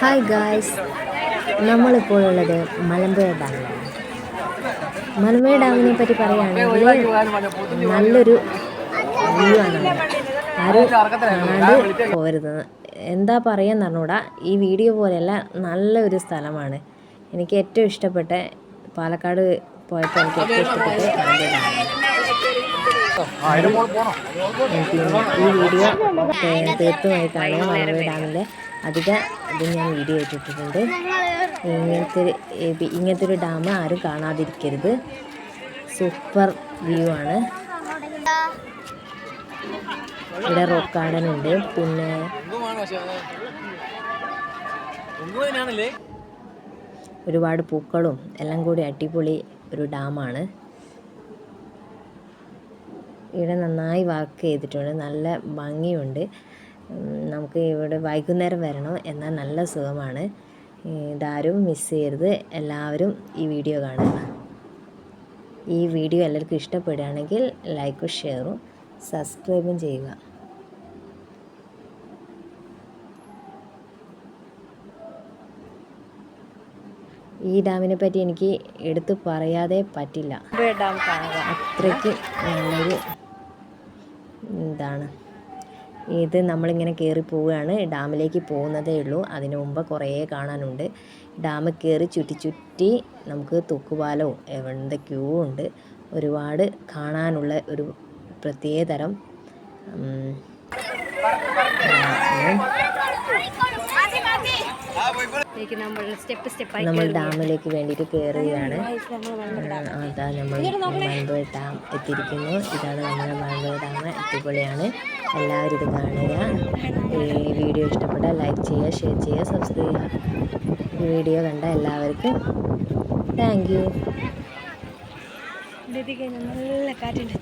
Hi guys നമ്മളിപ്പോൾ ഉള്ളത് മലമ്പുഴ ഡാമിലാണ്. മലമ്പുഴ ഡാമിനെ പറ്റി പറയുകയാണെങ്കിൽ നല്ലൊരു വ്യൂ ആണ് ആരും എന്താ പറയുക അറിഞ്ഞൂടാ ഈ വീഡിയോ പോലെയല്ല നല്ലൊരു സ്ഥലമാണ്. എനിക്ക് ഏറ്റവും ഇഷ്ടപ്പെട്ട പാലക്കാട് പോയപ്പോൾ എനിക്ക് ഏറ്റവും ഇഷ്ടപ്പെട്ടത് ഈ വീഡിയോ തീർത്തുമായി കാണുക ഡാമിന്റെ അധിക ഇത് ഞാൻ വീഡിയോ ഇട്ടിട്ടുണ്ട് ഇങ്ങനത്തെ ഇങ്ങനത്തെ ഒരു ഡാം ആരും കാണാതിരിക്കരുത്. സൂപ്പർ വ്യൂ ആണ്. ഇവിടെ റോക്ക് ഗാർഡൻ ഉണ്ട്. പിന്നെ ഒരുപാട് പൂക്കളും എല്ലാം കൂടി അടിപൊളി ഒരു ഡാമാണ്. ഇവിടെ നന്നായി വർക്ക് ചെയ്തിട്ടുണ്ട്. നല്ല ഭംഗിയുണ്ട്. നമുക്ക് ഇവിടെ വൈകുന്നേരം വരണം. എന്നാൽ നല്ല സുഖമാണ്. ഇതാരും മിസ് ചെയ്യരുത്. എല്ലാവരും ഈ വീഡിയോ കാണുക. ഈ വീഡിയോ എല്ലാവർക്കും ഇഷ്ടപ്പെടുകയാണെങ്കിൽ ലൈക്കും ഷെയറും സബ്സ്ക്രൈബും ചെയ്യുക. ഈ ഡാമിനെ പറ്റി എനിക്ക് എടുത്തു പറയാതെ പറ്റില്ല. ഡാം അത്രയ്ക്ക് നല്ലൊരു ഇതാണ്. ഇത് നമ്മളിങ്ങനെ കയറി പോവുകയാണ്. ഡാമിലേക്ക് പോകുന്നതേ ഉള്ളൂ. അതിനു മുമ്പ് കുറേ കാണാനുണ്ട്. ഡാം കയറി ചുറ്റി ചുറ്റി നമുക്ക് തൂക്കുപാലവും എന്തൊക്കെയോ ഉണ്ട്. ഒരുപാട് കാണാനുള്ള ഒരു പ്രത്യേക നമ്മൾ സ്റ്റെപ്പ് സ്റ്റെപ്പായി നമ്മൾ ഡാമിലേക്ക് വേണ്ടിയിട്ട് കയറുകയാണ് അതാ നമ്മൾ മലമ്പുഴ ഡാം എത്തിയിരിക്കുന്നു. ഇതാണ് നമ്മുടെ മലമ്പുഴ ഡാം. അടിപൊളിയാണ്. എല്ലാവരും ഇത് കാണുക. ഈ വീഡിയോ ഇഷ്ടപ്പെട്ടാൽ ലൈക്ക് ചെയ്യുക ഷെയർ ചെയ്യുക സബ്സ്ക്രൈബ് ചെയ്യുക. വീഡിയോ കണ്ട എല്ലാവർക്കും താങ്ക് യു നല്ല കാറ്റുണ്ട്.